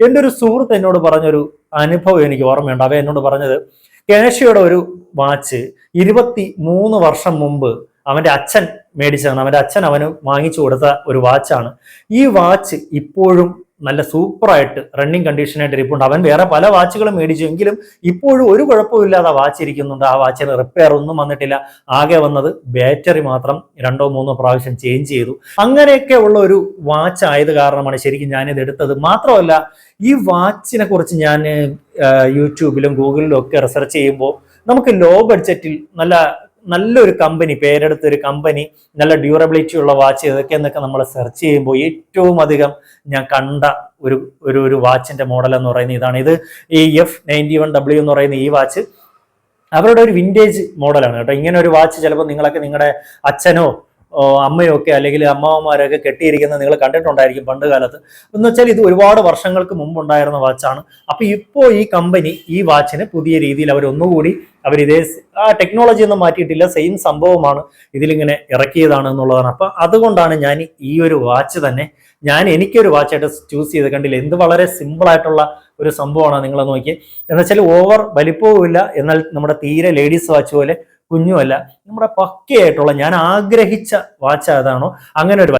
എന്റെ ഒരു സുഹൃത്ത് എന്നോട് പറഞ്ഞൊരു അനുഭവം എനിക്ക് ഓർമ്മയുണ്ട്. അവ എന്നോട് പറഞ്ഞത് കേശയുടെ ഒരു വാച്ച് ഇരുപത്തി മൂന്ന് വർഷം മുമ്പ് അവന്റെ അച്ഛൻ മേടിച്ചതാണ്. അവന്റെ അച്ഛൻ അവന് വാങ്ങിച്ചു കൊടുത്ത ഒരു വാച്ചാണ്. ഈ വാച്ച് ഇപ്പോഴും നല്ല സൂപ്പറായിട്ട് റണ്ണിങ് കണ്ടീഷനായിട്ട് ഇരിപ്പുണ്ട് അവൻ വേറെ പല വാച്ചുകളും മേടിച്ചു. എങ്കിലും ഇപ്പോഴും ഒരു കുഴപ്പമില്ലാതെ വാച്ച് ഇരിക്കുന്നുണ്ട്. ആ വാച്ചിന് റിപ്പയർ ഒന്നും വന്നിട്ടില്ല. ആകെ വന്നത് ബാറ്ററി മാത്രം രണ്ടോ മൂന്നോ പ്രാവശ്യം ചേഞ്ച് ചെയ്തു. അങ്ങനെയൊക്കെ ഉള്ള ഒരു വാച്ച് ആയത് കാരണമാണ് ശരിക്കും ഞാനിത് എടുത്തത്. മാത്രമല്ല ഈ വാച്ചിനെ കുറിച്ച് ഞാൻ യൂട്യൂബിലും ഗൂഗിളിലും ഒക്കെ റിസർച്ച് ചെയ്യുമ്പോൾ നമുക്ക് ലോ ബഡ്ജറ്റിൽ നല്ല നല്ലൊരു കമ്പനി പേരെടുത്ത ഒരു കമ്പനി നല്ല ഡ്യൂറബിലിറ്റി ഉള്ള വാച്ച് ഏതൊക്കെ എന്നൊക്കെ നമ്മൾ സെർച്ച് ചെയ്യുമ്പോൾ ഏറ്റവും അധികം ഞാൻ കണ്ട ഒരു ഒരു ഒരു വാച്ചിന്റെ മോഡൽ എന്ന് പറയുന്നത് ഇതാണ്. ഇത് ഈ എഫ് നയന്റി വൺ ഡബ്ല്യു എന്ന് പറയുന്ന ഈ വാച്ച് അവരുടെ ഒരു വിന്റേജ് മോഡലാണ് കേട്ടോ. ഇങ്ങനെ ഒരു വാച്ച് ചിലപ്പോൾ നിങ്ങളൊക്കെ നിങ്ങളുടെ അച്ഛനോ ഓ, അമ്മയോ ഒക്കെ അല്ലെങ്കിൽ അമ്മാവന്മാരൊക്കെ കെട്ടിയിരിക്കുന്നത് നിങ്ങൾ കണ്ടിട്ടുണ്ടായിരിക്കും പണ്ട് കാലത്ത്. എന്ന് വെച്ചാൽ ഇത് ഒരുപാട് വർഷങ്ങൾക്ക് മുമ്പ് ഉണ്ടായിരുന്ന വാച്ചാണ് അപ്പൊ ഇപ്പോൾ ഈ കമ്പനി ഈ വാച്ചിന് പുതിയ രീതിയിൽ അവർ ഒന്നുകൂടി അവർ ഇതേ ആ ടെക്നോളജി ഒന്നും മാറ്റിയിട്ടില്ല. സെയിം സംഭവമാണ് ഇതിലിങ്ങനെ ഇറക്കിയതാണ് എന്നുള്ളതാണ്. അപ്പൊ അതുകൊണ്ടാണ് ഞാൻ ഈ ഒരു വാച്ച് തന്നെ ഞാൻ എനിക്കൊരു വാച്ചായിട്ട് ചൂസ് ചെയ്ത് കണ്ടില്ല? എന്ത് വളരെ സിമ്പിൾ ആയിട്ടുള്ള ഒരു സംഭവമാണ് നിങ്ങൾ നോക്കി എന്ന് വെച്ചാൽ ഓവർ വലിപ്പവും ഇല്ല എന്നാൽ നമ്മുടെ തീരെ ലേഡീസ് വാച്ച് പോലെ കുഞ്ഞുമല്ല നമ്മുടെ പക്കയായിട്ടുള്ള ഞാൻ ആഗ്രഹിച്ച വാച്ച് അതാണോ? അങ്ങനെ ഒരു